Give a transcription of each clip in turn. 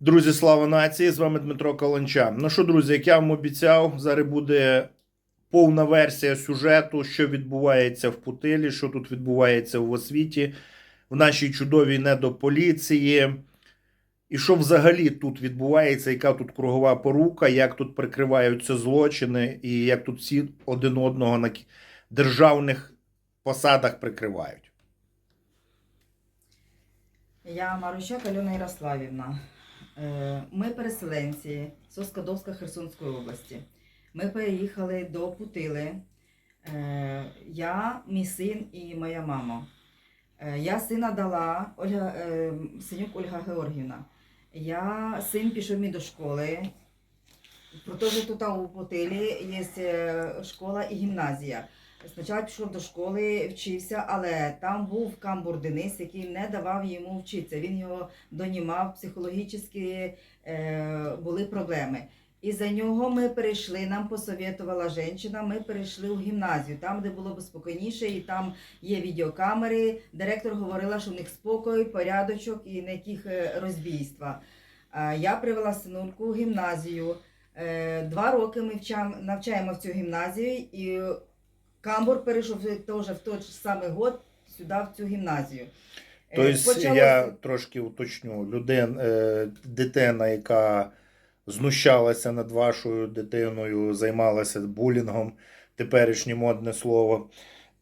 Друзі, слава нації! З вами Дмитро Каланча. Ну що, друзі, як я вам обіцяв, зараз буде повна версія сюжету, що відбувається в Путилі, що тут відбувається в освіті, в нашій чудовій недополіції. І що взагалі тут відбувається, яка тут кругова порука, як тут прикриваються злочини, і як тут всі один одного на державних посадах прикривають. Я Марущак Альона Ярославівна. Е, Ми переселенці з Оскадовська Херсонської області. Ми переїхали до Путили. Е, Я, мій син і моя мама. Е, Я сина дала Ольга, синюк Ольга Георгівна. Я син пішов мій до школи. Протож тут у Путилі є школа і гімназія. Спочатку пішов до школи, вчився, але там був камбур Денис, який не давав йому вчитися. Він його донімав, психологічно е, були проблеми. І за нього ми перейшли, нам посовітувала жінка, ми перейшли у гімназію, там, де було б спокійніше, і там є відеокамери. Директор говорила, що в них спокій, порядочок і ніяких е, розбійства. Я привела синульку у гімназію. Е, Два роки ми навчаємо в цю гімназію, і Камбур перейшов теж в той самий год сюди, в цю гімназію. Е, Тобто почалося- я трошки уточню, людин, е, дитина, яка знущалася над вашою дитиною, займалася булінгом, теперішнє модне слово,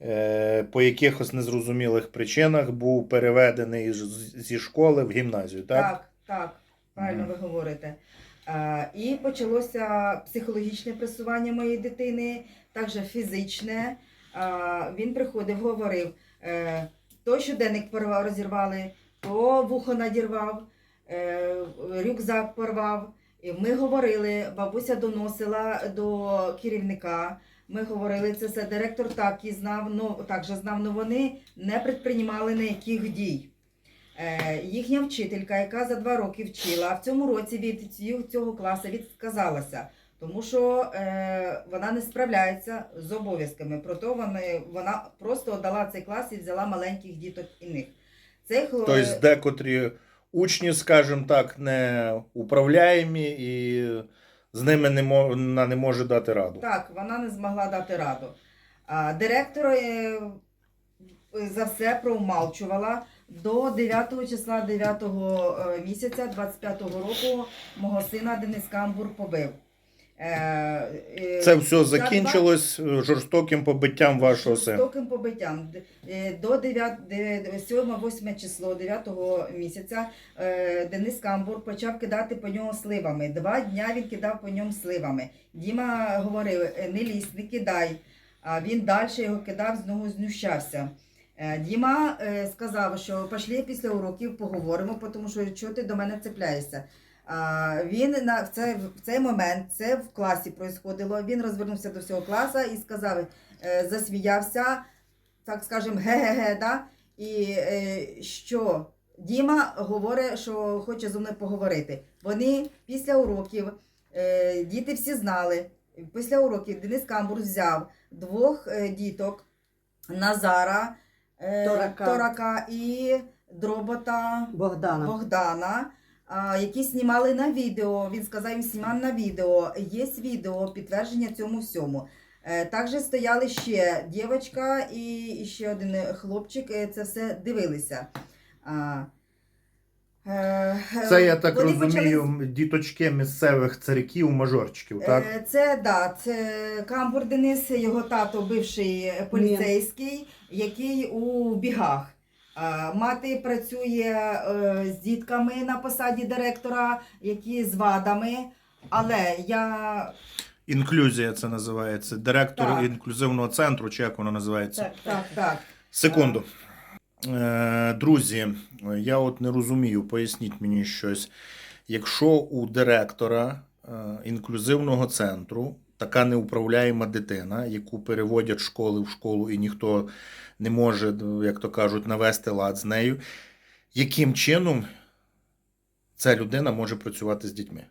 е, по якихось незрозумілих причинах був переведений зі школи в гімназію, так? Так, так, правильно ви говорите. І почалося психологічне пресування моєї дитини, також фізичне. Він приходив, говорив, е, то щоденник порвав, розірвали, то вухо надірвав, е, рюкзак порвав. І ми говорили, бабуся доносила до керівника. Ми говорили це все. Директор так і знав, ну також знав, але вони не предприймали ніяких дій. Е, їхня вчителька, яка за два роки вчила, а в цьому році від цього- класу відказалася, тому що е, вона не справляється з обов'язками. Проте вони, вона просто дала цей клас і взяла маленьких діток і них. Цей хлоп... Тобто декотрі учні, скажімо так, не управляємі і з ними не, мо- вона не може дати раду. Так, вона не змогла дати раду. А, директор е, за все промалчувала. До 9 числа 9 е, місяця 25-го року мого сина Денис Камбур побив. Е, е, Це все закінчилось жорстоким побиттям вашого сина. жорстоким побиттям. До 7-8 число 9 місяця Денис Камбур почав кидати по нього сливами. Два дня він кидав по ньому сливами. Діма говорив, «Е, не лізь, не кидай. А він далі його кидав, з нього знущався. Е, Діма е, сказав, що пішли після уроків поговоримо, тому що чого ти до мене цепляєшся. Він на, в, цей, в цей момент, це в класі происходило, він розвернувся до всього класу і сказав, е, засміявся, так скажемо, ге-ге-ге, да? і що Діма говорить, що хоче зі мною поговорити. Вони після уроків, діти всі знали, після уроків Денис Камбур взяв двох діток, Назара, е, Торака. Торака і Дробота Богдана. Богдана, а, які знімали на відео. Він сказав їм знімав на відео. Є відео, підтвердження цьому всьому. Е, Також стояли ще дівчинка і і ще один хлопчик. е, Це все дивилися. А, Це я так вони розумію, почали- діточки місцевих царьків, мажорчиків, так? Е, Це да, це Камбур Денис, його тато, бивший поліцейський, який у бігах. А, Мати працює е, з дітками на посаді директора, які з вадами. Але я Інклюзія це називається. Директор Так. інклюзивного центру, чи як воно називається? так, так, так. Секунду. Е, Друзі, я от не розумію, поясніть мені щось. Якщо у директора е, інклюзивного центру така неуправляєма дитина, яку переводять школи в школу, і ніхто не може, як то кажуть, навести лад з нею, яким чином ця людина може працювати з дітьми?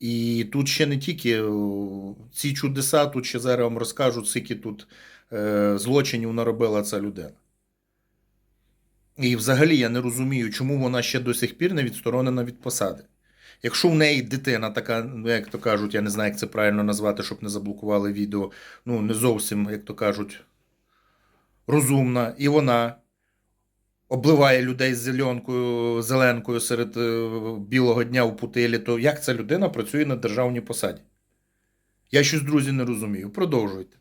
І тут ще не тільки ці чудеса, тут ще зараз вам розкажуть, скільки тут е, злочинів наробила ця людина. І взагалі я не розумію, чому вона ще до сих пір не відсторонена від посади. Якщо в неї дитина така, ну, як то кажуть, я не знаю, як це правильно назвати, щоб не заблокували відео, ну не зовсім, як то кажуть, розумна, і вона обливає людей зеленкою, зеленкою серед е, білого дня у путилі, то як ця людина працює на державній посаді? Я щось, друзі, не розумію. Продовжуйте.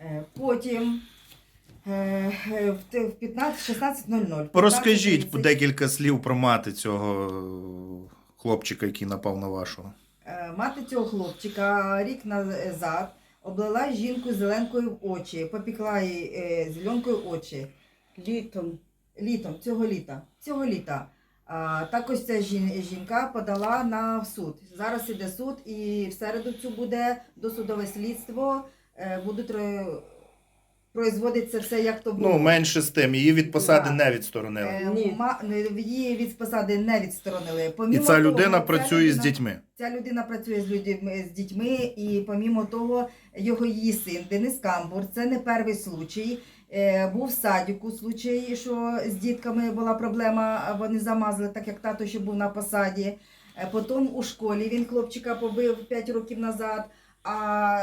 Е, Потім е, в 15 16.00. Розкажіть декілька слів про мати цього хлопчика, який напав на вашого. Мати цього хлопчика рік назад облила жінку зеленкою в очі, попікла їй е, зеленкою очі. Літом. Літом, цього літа. Цього літа. А, також ця жінка подала на суд. Зараз іде суд, і в середу цю буде досудове слідство. Е, будуть производиться все, як то було. Ну, менше з тим, її від посади Да. не відсторонили. Е, Ні. ма- не- Її від посади не відсторонили. І Помімо ця того, людина ця працює з людина- дітьми. Ця людина працює з людьми з дітьми, і помімо того, його її син Денис Камбур. Це не перший случай. Е, був в садіку случай, що з дітками була проблема, а вони замазали, так як тато ще був на посаді. Е, потім у школі він хлопчика побив 5 років назад. А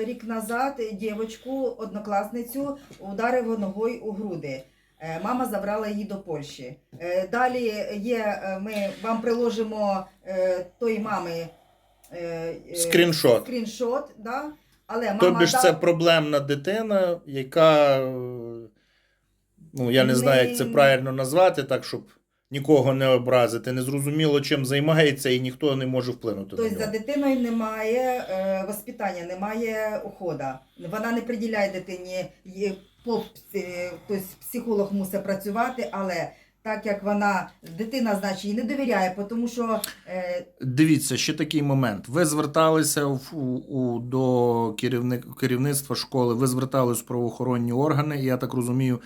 е, рік назад дівчинку, однокласницю, ударив ногою у груди. Е, Мама забрала її до Польщі. Е, Далі є, ми вам приложимо тої мами Скріншот. скріншот да? Але мама Тобі ж да- це проблемна дитина, яка, ну я не знаю, як це правильно назвати, так, щоб нікого не образити. Не зрозуміло, чим займається, і ніхто не може вплинути Тобто на за дитиною немає е, воспитання, немає уходу. Вона не приділяє дитині є по е, тобто психолог мусить працювати, але так як вона дитина, значить їй не довіряє, тому що е, Дивіться, ще такий момент. Ви зверталися в, у, у, до керівник, керівництва школи, ви звертались в правоохоронні органи, і я так розумію,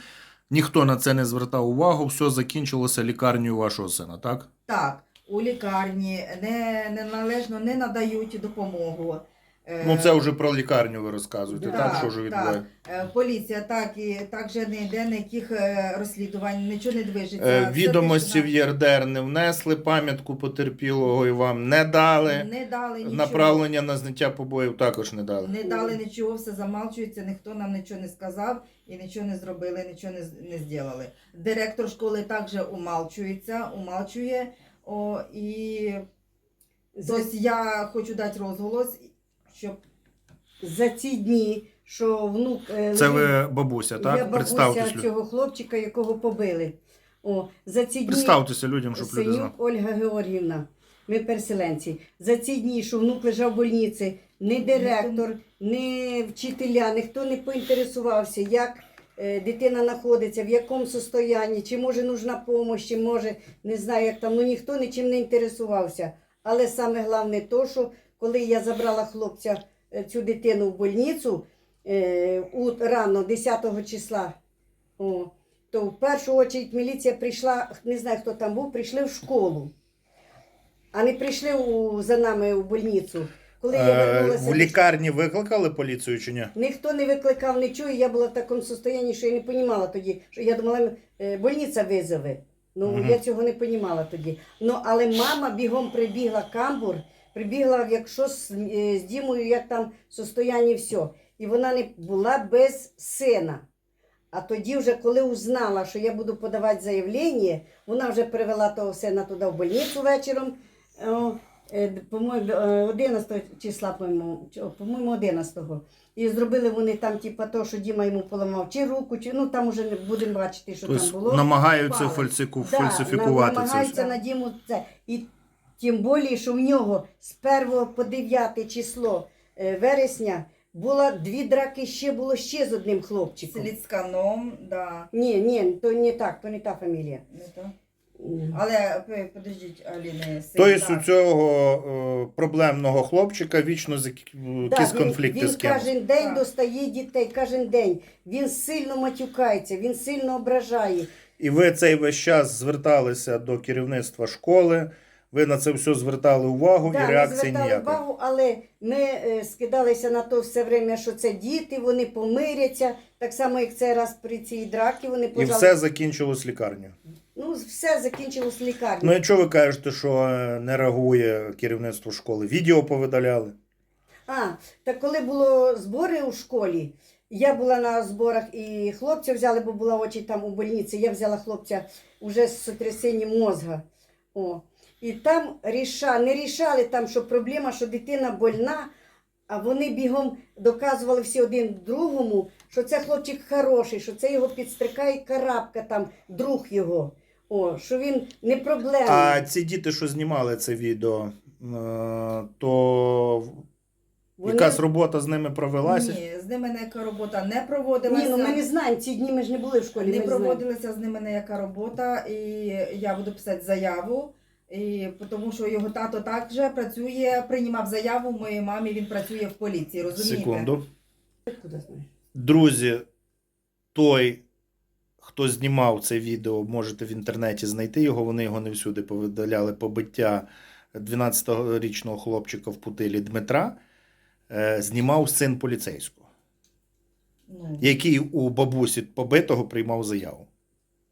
ніхто на це не звертав увагу, все закінчилося лікарнею вашого сина, так? так, у лікарні не, неналежно не надають допомогу. Е, Ну, це вже про лікарню ви розказуєте, Да, так? Що вже так. відбувається? Е, Поліція так і так же не йде ніяких е, розслідувань, нічого не движеться. Е, Відомості в ЄРДР не внесли, пам'ятку потерпілого і вам не дали. Не дали нічого. Направлення на зняття побоїв також не дали. Не дали нічого, все замалчується, ніхто нам нічого не сказав і нічого не зробили, нічого не, не зробили. Директор школи також умалчується, умалчує. О, і тобто я хочу дати розголос, щоб за ці дні, що внук е, Це ви бабуся, я бабуся Представтесь, лю- цього хлопчика, якого побили. О, за ці дні Представтеся людям, щоб люди знали. Синюк Ольга Георгівна. Ми переселенці. За ці дні, що внук лежав в больниці, ні директор, ні вчителя, ніхто не поінтересувався, як е, дитина знаходиться, в якому состоянні, чи може нужна допомога, чи може, не знаю, як там, ну ніхто нічим не інтересувався. Але саме головне то, що коли я забрала хлопця, е, цю дитину в больницю е, у, рано 10 числа, о, то в першу очередь міліція прийшла, не знаю, хто там був, прийшли в школу, а не прийшли у, за нами в больницю. Коли я Е, вернулася, В лікарні викликали поліцію чи ні? ніхто не викликав нічого, і я була в такому стані, що я не розуміла тоді, що я думала, больниця визове. Ну, Мгм. я цього не розуміла тоді. Ну, але мама бігом прибігла камбур, прибігла, якщо з, е, з Дімою, як там состояння, все. І вона не була без сина. А тоді, вже коли узнала, що я буду подавати заявлення, вона вже привела того сина туди в больницю вечором. Е, по-моєму, е, 11 числа, по-моєму, чи- о, по-моєму, 11-го. І зробили вони там, типа, то, що Діма йому поламав чи руку, чи ну там уже не будемо бачити, що там Тобто було. намагаються Да, фальсифікувати на- це. намагаються на Діму це. І тим більше, що в нього з 1 по 9 число е, вересня було дві драки, ще було ще з одним хлопчиком. Слідсканом, да, Ні, ні, то не так, то не та фамілія. не то. Але п- подождіть, Аліни, син, Тобто у цього е, проблемного хлопчика вічно з- Да, якісь він, він з кимось. кожен день Так. достає дітей, кожен день. Він сильно матюкається, він сильно ображає. І ви цей весь час зверталися до керівництва школи. Ви на це все звертали увагу і ми реакції звертали ніякої. увагу, але ми е, скидалися на то все время, що це діти, вони помиряться. Так само, як цей раз при цій драці вони І пожали. все закінчилось лікарнею. Ну, все закінчилось Ну, лікарнею. і що ви кажете, що е, не реагує керівництво школи? Відео повидаляли. А, так коли було збори у школі, я була на зборах і хлопця взяли, бо була очі там у больниці. Я взяла хлопця уже з сотрясінням мозга. О. І там ріша, не рішали там, що проблема, що дитина больна, а вони бігом доказували всі один другому, що це хлопчик хороший, що це його підстрикає карабка, там, друг його. О, що він не проблема. А ці діти, що знімали це відео, е, то Вони- якась робота з ними провелася? Ні, з ними ніяка робота не проводилася. Ні, ну ми не знаємо, ці дні ми ж не були в школі. не проводилася з ними ніяка робота, і я буду писати заяву. І тому що його тато також працює, приймав заяву моїй мамі, він працює в поліції, розумієте? Секунду. Друзі, той, хто знімав це відео, можете в інтернеті знайти його. Вони його не всюди повидаляли побиття 12-річного хлопчика в путилі Дмитра. е, Знімав син поліцейського, Ну, який у бабусі побитого приймав заяву.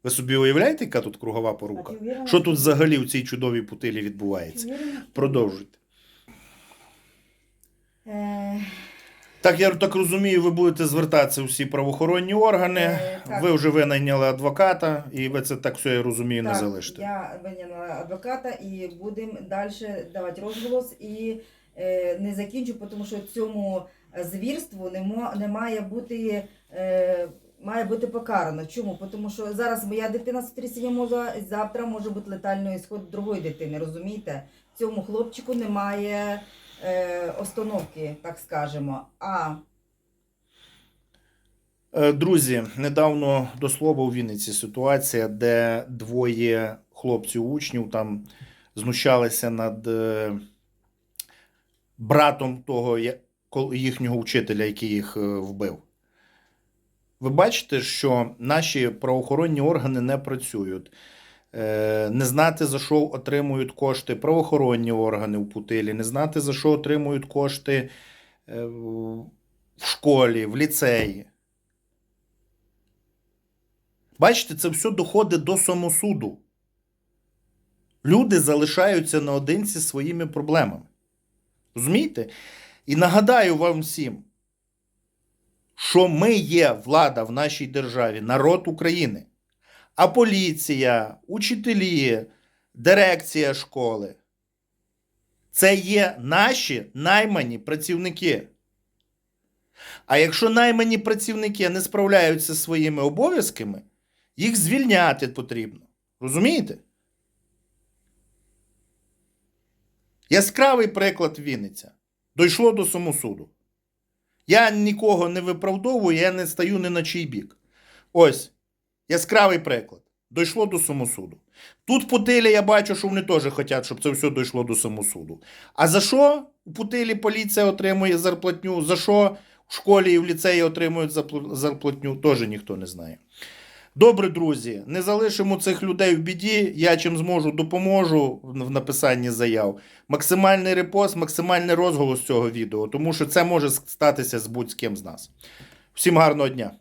Ви собі уявляєте, яка тут кругова порука? Що тут взагалі в цій чудовій путилі відбувається? Продовжуйте. е, Так, я так розумію, ви будете звертатися у всі правоохоронні органи. Е, так. Ви вже винайняли адвоката, і ви це так все, я розумію, не залишите. Я виняла адвоката і будемо далі давати розголос і е, не закінчу, тому що цьому звірству не, мо, не має бути. Е, Має бути покарано. Чому? Тому що зараз моя дитина з трясінням мозга, завтра може бути летальний ісход другої дитини, розумієте? Цьому хлопчику немає е, остановки, так скажемо. А Е, Друзі, недавно до слова у Вінниці ситуація, де двоє хлопців-учнів там знущалися над е, братом того їхнього вчителя, який їх е, вбив. Ви бачите, що наші правоохоронні органи не працюють. Е, Не знати, за що отримують кошти правоохоронні органи в Путилі, не знати, за що отримують кошти е, в школі, в ліцеї. Бачите, це все доходить до самосуду. Люди залишаються наодинці своїми проблемами. Розумієте? І нагадаю вам всім, що ми є влада в нашій державі, народ України, а поліція, учителі, дирекція школи це є наші наймані працівники. А якщо наймані працівники не справляються зі своїми обов'язками, їх звільняти потрібно. Розумієте? Яскравий приклад Вінниця. Дійшло до самосуду. Я нікого не виправдовую, я не стаю ні на чий бік. Ось яскравий приклад. Дійшло до самосуду. Тут Путилі я бачу, що вони теж хочуть, щоб це все дійшло до самосуду. А за що у Путилі поліція отримує зарплатню? За що в школі і в ліцеї отримують зарплатню? Теж ніхто не знає. Добре, друзі, не залишимо цих людей в біді. Я чим зможу допоможу в написанні заяв. Максимальний репост, максимальний розголос цього відео, тому що це може статися з будь-ким з нас. Всім гарного дня!